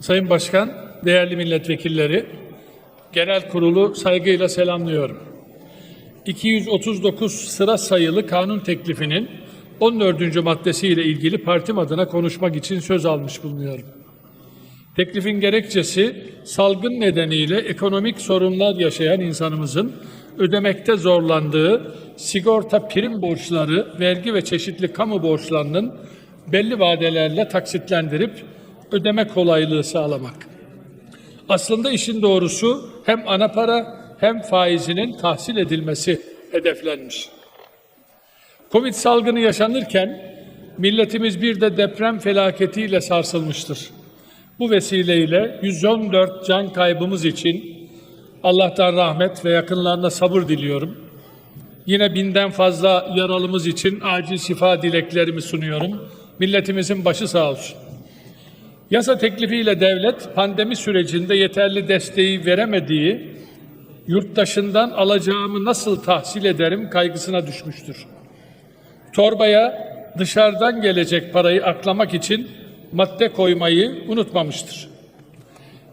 Sayın Başkan, değerli milletvekilleri, genel kurulu saygıyla selamlıyorum. 239 sıra sayılı kanun teklifinin 14. maddesiyle ilgili partim adına konuşmak için söz almış bulunuyorum. Teklifin gerekçesi salgın nedeniyle ekonomik sorunlar yaşayan insanımızın ödemekte zorlandığı sigorta prim borçları, vergi ve çeşitli kamu borçlarının belli vadelerle taksitlendirip ödeme kolaylığı sağlamak. Aslında işin doğrusu hem ana para hem faizinin tahsil edilmesi hedeflenmiş. Covid salgını yaşanırken milletimiz bir de deprem felaketiyle sarsılmıştır. Bu vesileyle 114 can kaybımız için Allah'tan rahmet ve yakınlarına sabır diliyorum. Yine binden fazla yaralımız için acil şifa dileklerimi sunuyorum. Milletimizin başı sağ olsun. Yasa teklifiyle devlet pandemi sürecinde yeterli desteği veremediği yurttaşından alacağımı nasıl tahsil ederim kaygısına düşmüştür. Torbaya dışarıdan gelecek parayı aklamak için madde koymayı unutmamıştır.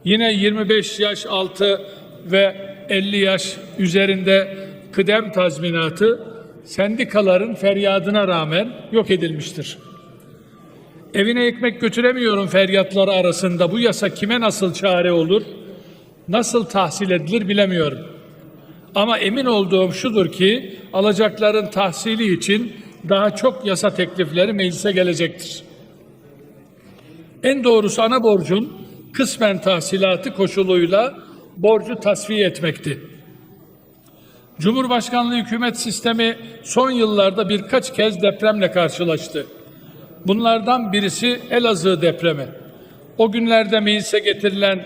Yine 25 yaş altı ve 50 yaş üzerinde kıdem tazminatı sendikaların feryadına rağmen yok edilmiştir. Evine ekmek götüremiyorum feryatları arasında bu yasa kime nasıl çare olur, nasıl tahsil edilir bilemiyorum. Ama emin olduğum şudur ki alacakların tahsili için daha çok yasa teklifleri meclise gelecektir. En doğrusu ana borcun kısmen tahsilatı koşuluyla borcu tasfiye etmekti. Cumhurbaşkanlığı hükümet sistemi son yıllarda birkaç kez depremle karşılaştı. Bunlardan birisi Elazığ depremi. O günlerde meclise getirilen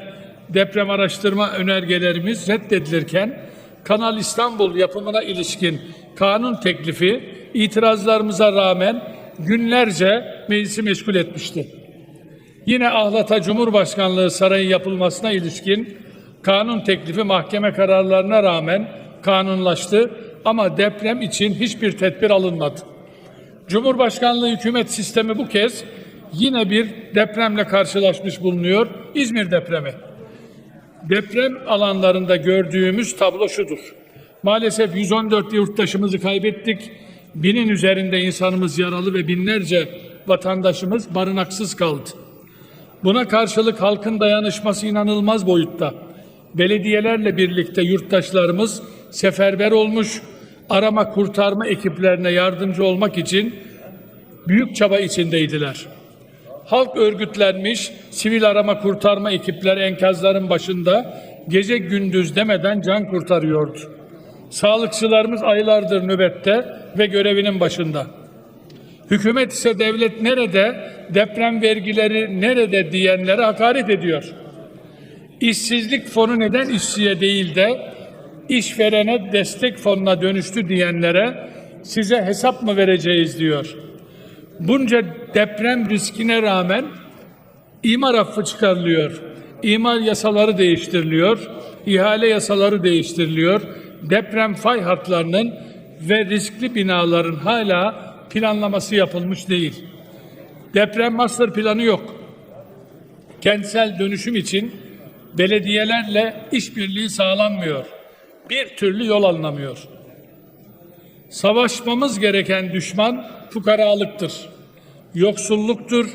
deprem araştırma önergelerimiz reddedilirken Kanal İstanbul yapımına ilişkin kanun teklifi itirazlarımıza rağmen günlerce meclisi meşgul etmişti. Yine Ahlat'a Cumhurbaşkanlığı Sarayı yapılmasına ilişkin kanun teklifi mahkeme kararlarına rağmen kanunlaştı ama deprem için hiçbir tedbir alınmadı. Cumhurbaşkanlığı hükümet sistemi bu kez yine bir depremle karşılaşmış bulunuyor. İzmir depremi. Deprem alanlarında gördüğümüz tablo şudur. Maalesef 114 yurttaşımızı kaybettik. Binin üzerinde insanımız yaralı ve binlerce vatandaşımız barınaksız kaldı. Buna karşılık halkın dayanışması inanılmaz boyutta. Belediyelerle birlikte yurttaşlarımız seferber olmuş, arama kurtarma ekiplerine yardımcı olmak için büyük çaba içindeydiler. Halk örgütlenmiş, sivil arama kurtarma ekipleri enkazların başında gece gündüz demeden can kurtarıyordu. Sağlıkçılarımız aylardır nöbette ve görevinin başında. Hükümet ise devlet nerede, deprem vergileri nerede diyenlere hakaret ediyor. İşsizlik fonu neden işçiye değil de işverene destek fonuna dönüştü diyenlere size hesap mı vereceğiz diyor. Bunca deprem riskine rağmen imar affı çıkarılıyor. İmar yasaları değiştiriliyor. ihale yasaları değiştiriliyor. Deprem fay hatlarının ve riskli binaların hala planlaması yapılmış değil. Deprem master planı yok. Kentsel dönüşüm için belediyelerle işbirliği sağlanmıyor. Bir türlü yol alınamıyor. Savaşmamız gereken düşman fukaralıktır, yoksulluktur,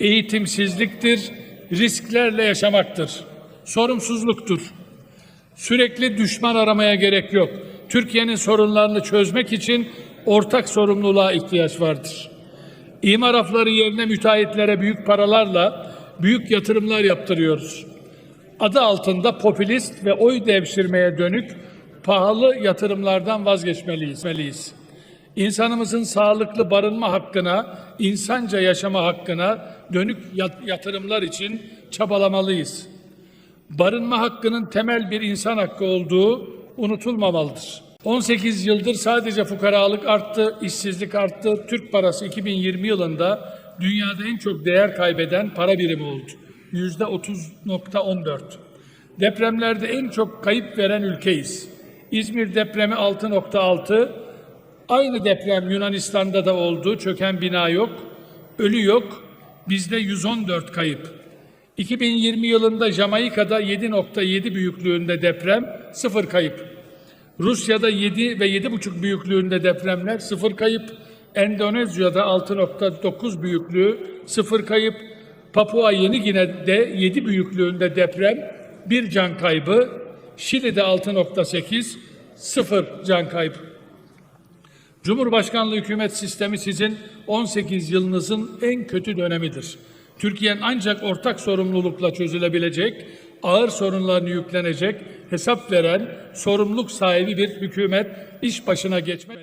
eğitimsizliktir, risklerle yaşamaktır, sorumsuzluktur. Sürekli düşman aramaya gerek yok. Türkiye'nin sorunlarını çözmek için ortak sorumluluğa ihtiyaç vardır. İmar afları yerine müteahhitlere büyük paralarla büyük yatırımlar yaptırıyoruz. Adı altında popülist ve oy devşirmeye dönük pahalı yatırımlardan vazgeçmeliyiz. İnsanımızın sağlıklı barınma hakkına, insanca yaşama hakkına dönük yatırımlar için çabalamalıyız. Barınma hakkının temel bir insan hakkı olduğu unutulmamalıdır. 18 yıldır sadece fukaralık arttı, işsizlik arttı. Türk parası 2020 yılında dünyada en çok değer kaybeden para birimi oldu. Yüzde 30.14. Depremlerde en çok kayıp veren ülkeyiz. İzmir depremi 6.6. Aynı deprem Yunanistan'da da oldu. Çöken bina yok. Ölü yok. Bizde 114 kayıp. 2020 yılında Jamaika'da 7.7 büyüklüğünde deprem, sıfır kayıp. Rusya'da 7 ve 7.5 büyüklüğünde depremler, sıfır kayıp. Endonezya'da 6.9 büyüklüğü, sıfır kayıp. Papua Yeni Gine'de 7 büyüklüğünde deprem, bir can kaybı. Şili'de 6.8, sıfır can kaybı. Cumhurbaşkanlığı hükümet sistemi sizin 18 yılınızın en kötü dönemidir. Türkiye'nin ancak ortak sorumlulukla çözülebilecek, ağır sorunlarını yüklenecek, hesap veren, sorumluluk sahibi bir hükümet iş başına geçmek